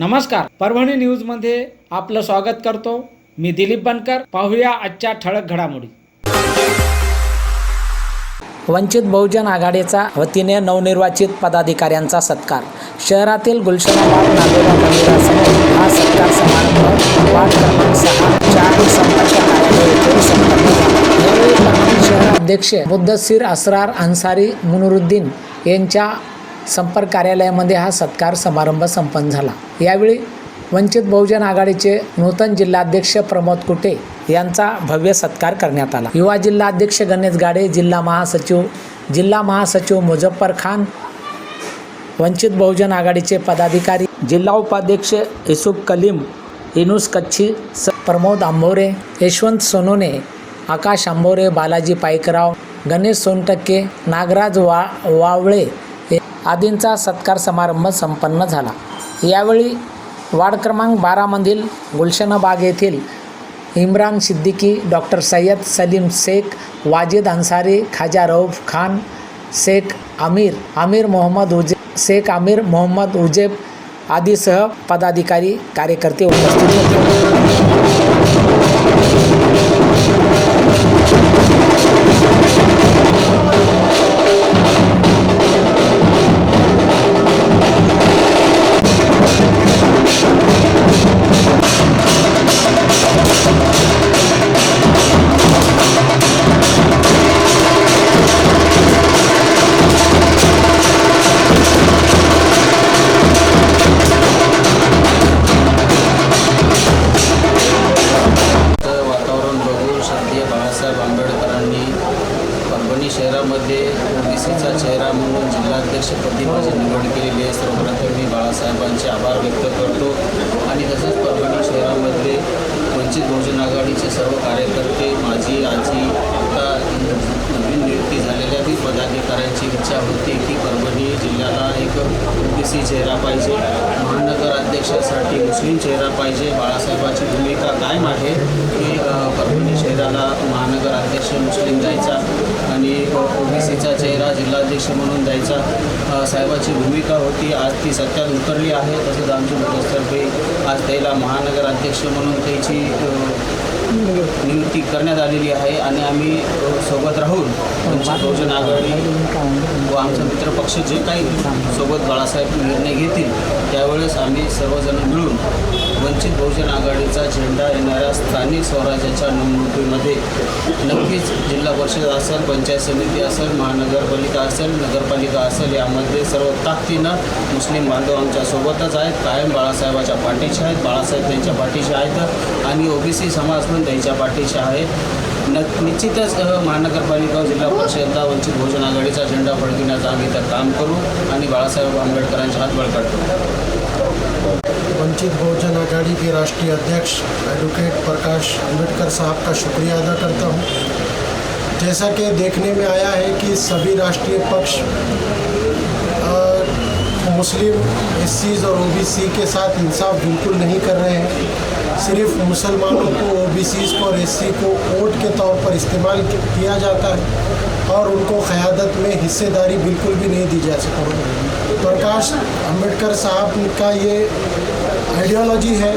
नमस्कार. परभणी न्यूजमध्ये आपलं स्वागत करतो. मी दिलीप बनकर. पाहूया आजच्या ठळक घडामोडी. वंचित बहुजन आघाडीचा वतीने नवनिर्वाचित पदाधिकाऱ्यांचा सत्कार. शहरातील गुलशनाबाद नागोबा मंदिरासमोर हा सत्कार समारंभ वार्ड क्रमांक सहा चार संपर्क कार्यालय येथे संपन्न झाला. यावेळी परभणी शहर अध्यक्ष मुद्दसीर असरार अन्सारी मुनुरुद्दीन यांच्या संपर्क कार्यालयामध्ये हा सत्कार समारंभ संपन्न झाला. यावेळी वंचित बहुजन आघाडीचे नूतन जिल्हाध्यक्ष प्रमोद कुटे यांचा भव्य सत्कार करण्यात आला. युवा जिल्हाध्यक्ष गणेश गाडे जिल्हा महासचिव जिल्हा महासचिव मुझफ्फर खान वंचित बहुजन आघाडीचे पदाधिकारी जिल्हा उपाध्यक्ष युसुफ कलीम इनुस कच्छी स प्रमोद आंभोरे यशवंत सोनोने आकाश आंबोरे बालाजी पाईकराव गणेश सोनटक्के नागराज वा वावळे आदींचा सत्कार समारंभ संपन्न झाला. यावेळी वार्ड क्रमांक बारामधील गुलशनबाग येथील इम्रान सिद्दीकी डॉक्टर सय्यद सलीम शेख वाजिद अन्सारी खाजा रऊफ खान शेख आमिर आमिर मोहम्मद उजे शेख आमिर मोहम्मद उजेब आदीसह पदाधिकारी कार्यकर्ते उपस्थित होते. जिल्हाध्यक्षपदी निवड केलेली आहे. सर्वप्रथम मी बाळासाहेबांचे आभार व्यक्त करतो आणि तसंच परभणी शहरामध्ये वंचित बहुजन आघाडीचे सर्व कार्यकर्ते माझी आजी आता नवीन नियुक्ती झालेल्या ती पदाधिकाऱ्यांची इच्छा होती की ओबीसी चेहरा पाहिजे. महानगर अध्यक्षासाठी मुस्लिम चेहरा पाहिजे. बाळासाहेबाची भूमिका कायम आहे? की परभणी शहराला महानगर अध्यक्ष मुस्लिम द्यायचा आणि ओबीसीचा चेहरा जिल्हाध्यक्ष म्हणून द्यायचा. साहेबाची भूमिका होती. आज ती सत्यात उतरली आहे. तसंच आमच्या मुख्यतर्फे आज त्याला महानगर अध्यक्ष म्हणून त्याची नियुक्ती करण्यात आलेली आहे आणि आम्ही सोबत राहून वंचित बहुजन आघाडी व आमचा मित्रपक्ष जे काही सोबत बाळासाहेब निर्णय घेतील त्यावेळेस आम्ही सर्वजण मिळून वंचित बहुजन आघाडीचा झेंडा येणाऱ्या स्थानिक स्वराज्याच्या निवडणुकीमध्ये नक्कीच जिल्हा परिषद असेल पंचायत समिती असेल महानगरपालिका असेल नगरपालिका असेल यामध्ये सर्व ताकदीनं मुस्लिम बांधव आमच्या सोबतच आहेत. कायम बाळासाहेबाच्या पाठीचे आहेत बाळासाहेब त्यांच्या पाठीचे आहेत आणि ओबीसी समाज पण त्यांच्या पाठीचे आहेत न निश्चितच महानगरपालिका व जिल्हा परिषदला वंचित बहुजन आघाडीचा झेंडा फडकविण्याचं आम्ही इथं काम करू आणि बाळासाहेब आंबेडकरांचे हात बळकट वंचित बहुजन आघाड़ी के राष्ट्रीय अध्यक्ष एडवोकेट प्रकाश अंबेडकर साहब का शुक्रिया अदा करता हूँ। जैसा कि देखने में आया है कि सभी राष्ट्रीय पक्ष मुस्लिम एससी और ओबीसी के साथ इंसाफ बिल्कुल नहीं कर रहे हैं। सिर्फ़ मुसलमानों को ओबीसी को और एस को वोट के तौर पर इस्तेमाल किया जाता है और उनको क़्यादत में हिस्सेदारी बिल्कुल भी नहीं दी जा सकती प्रकाश अंबेडकर साहब का ये आइडियोलॉजी है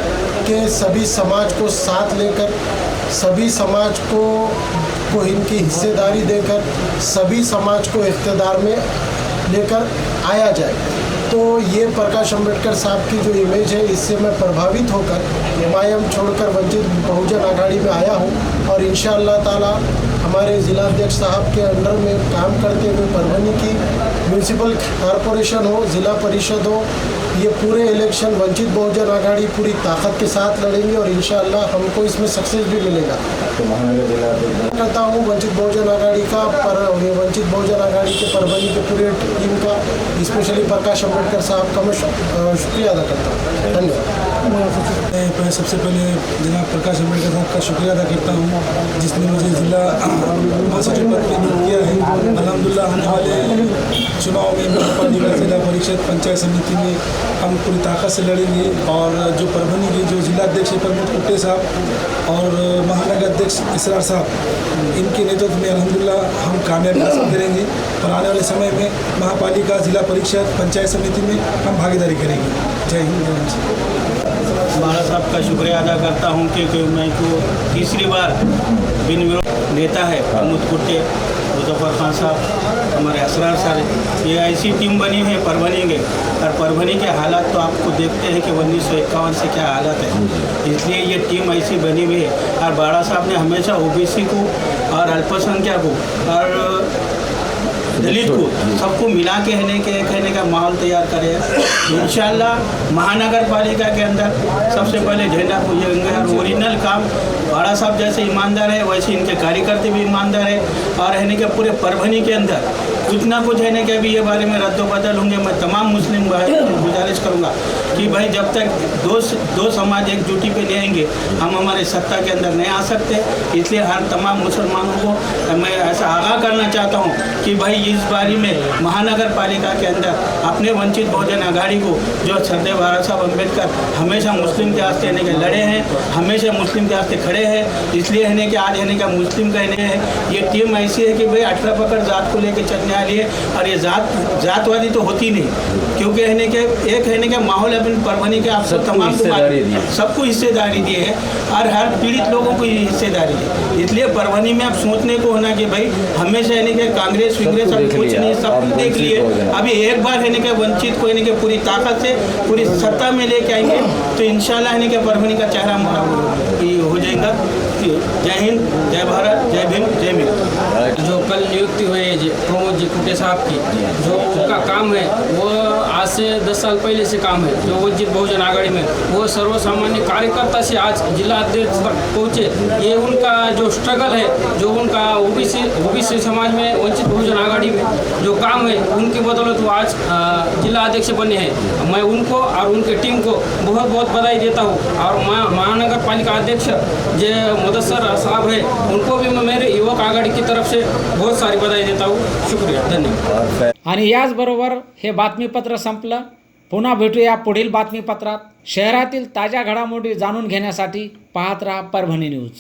कि सभी समाज को साथ लेकर, सभी समाज को को इनकी हिस्सेदारी देकर, सभी समाज को इकतदार में लेकर आया जाए। तो ये प्रकाश अंबेडकर साहब की जो इमेज है, इससे मैं प्रभावित होकर एम छोड़कर वंचित बहुजन आघाड़ी में आया हूँ। और इन ताला हमारे ज़िला अध्यक्ष साहब के अंडर में काम करते हुए परभणी की म्यूनसिपल कॉरपोरेशन हो ज़िला परिषद हो ये पूरे इलेक्शन वंचित बहुजन आघाड़ी पूरी ताकत के साथ लड़ेंगे और इन हमको इसमें सक्सेस भी मिलेगा। करता हूँ वंचित बहुजन आघाड़ी का पर ये वंचित बहुजन आघाड़ी के परभणी के पूरे टीम का स्पेशली प्रकाश अंबेडकर साहब का मैं शुक्रिया अदा करता हूँ। धन्यवाद। मैं सबसे पहले जनाब प्रकाश अंबेडकर साहब का शुक्रिया अदा करता हूँ, जिसने मुझे ज़िला महासचिव पद पर नियुक्त किया है। अलहमदिल्ला आने वाले चुनाव में महापालिका जिला परिषद पंचायत समिति में हम पूरी ताकत से लड़ेंगे और जो परभनी के जो जिला अध्यक्ष है प्रमोद कुट्टे साहब और महानगर अध्यक्ष इसरार साहब, इनके नेतृत्व में अलहमदिल्ला हम कामयाबी हासिल करेंगे और आने वाले समय में महापालिका जिला परिषद पंचायत समिति में हम भागीदारी करेंगे। जय हिंद बाला साहब का शुक्रिया अदा करता हूँ क्योंकि मैं को तीसरी बार बिन विरोध नेता है, प्रमोद कुट्टे मुजफ्फर खान साहब, हमारे असरार सर। ये ऐसी टीम बनी है, परभनी के, और परभनी के हालात तो आपको देखते हैं कि उन्नीस सौ इक्यावन से क्या हालत है। इसलिए ये टीम ऐसी बनी हुई है। और बाड़ा साहब ने हमेशा ओबीसी को और अल्पसंख्यक को और दलित को सबको मिला के रहने के कहने का माहौल तैयार करे। इंशाल्लाह महानगर पालिका के अंदर सबसे पहले झंडा पूजेंगे और ओरिजिनल काम बाड़ा साहब जैसे ईमानदार है वैसे इनके कार्यकर्ता भी ईमानदार है और रहने के पूरे परभनी के अंदर कुछ ना कुछ रहने के भी ये बारे में रद्द बदल होंगे मैं तमाम मुस्लिम भाई गुजारिश करूँगा कि भाई जब तक दो दो समाज एकजुटी पे ले आएँगे हम हमारे सत्ता के अंदर नहीं आ सकते। इसलिए हर तमाम मुसलमानों को मैं ऐसा आगाह करना चाहता हूँ कि भाई इस बारी में महानगर पालिका के अंदर अपने वंचित बहुजन आघाड़ी को जो सरदेव बाबा साहब अंबेडकर हमेशा मुस्लिम के वास्ते रहने के लड़े हैं हमेशा मुस्लिम के वास्ते खड़े हैं इसलिए रहने के आज रहने का मुस्लिम कहने हैं। ये टीम ऐसी है कि भाई अठारह पकड़ जात को लेकर चलने वाली है और ये जात जातवादी तो होती नहीं। क्योंकि रहने के एक रहने के माहौल अपन परभनी के आप सब तमाम है। सबको हिस्सेदारी दी है और हर पीड़ित लोगों को ये हिस्सेदारी दी इसलिए परवनी में अब सोचने को होना कि भाई हमेशा यानी कि कांग्रेस विंग्रेस सब कुछ नहीं सब कुछ देख लिए। अभी एक बार यानी कि वंचित को यानी कि पूरी ताकत से पूरी सत्ता में लेके आएँगे तो इंशाल्लाह यानी कि परभनी का चेहरा मोड़ा हो जाएगा। जय हिंद जय भारत जय भीम जय मिल जो कल नियुक्ति हुई है जी प्रमोद जी कुटे साहब की जो उनका काम है वो आज से दस साल पहले से काम है। जो वंचित बहुजन आघाड़ी में वो सर्वसामान्य कार्यकर्ता से आज जिला अध्यक्ष तक पहुँचे। ये उनका जो स्ट्रगल है जो उनका ओबीसी ओबीसी समाज में वंचित काम है उनकी बदौलत वो आज जिला अध्यक्ष बने हैं। मैं उनको और उनके टीम को बहुत बहुत बधाई देता हूँ। और महा- महानगर पालिका अध्यक्ष जो मदसर साहब है उनको भी मैं मेरे युवक आघाड़ी की तरफ से बहुत सारी बधाई देता हूँ। शुक्रिया धन्यवाद। आणि याचबरोबर हे बातमीपत्र संपलं. पुन्हा भेटूया पुढील बातमीपत्रात. शहरातील ताज्या घडामोडी जाणून घेण्यासाठी पाहत राहा परभणी न्यूज.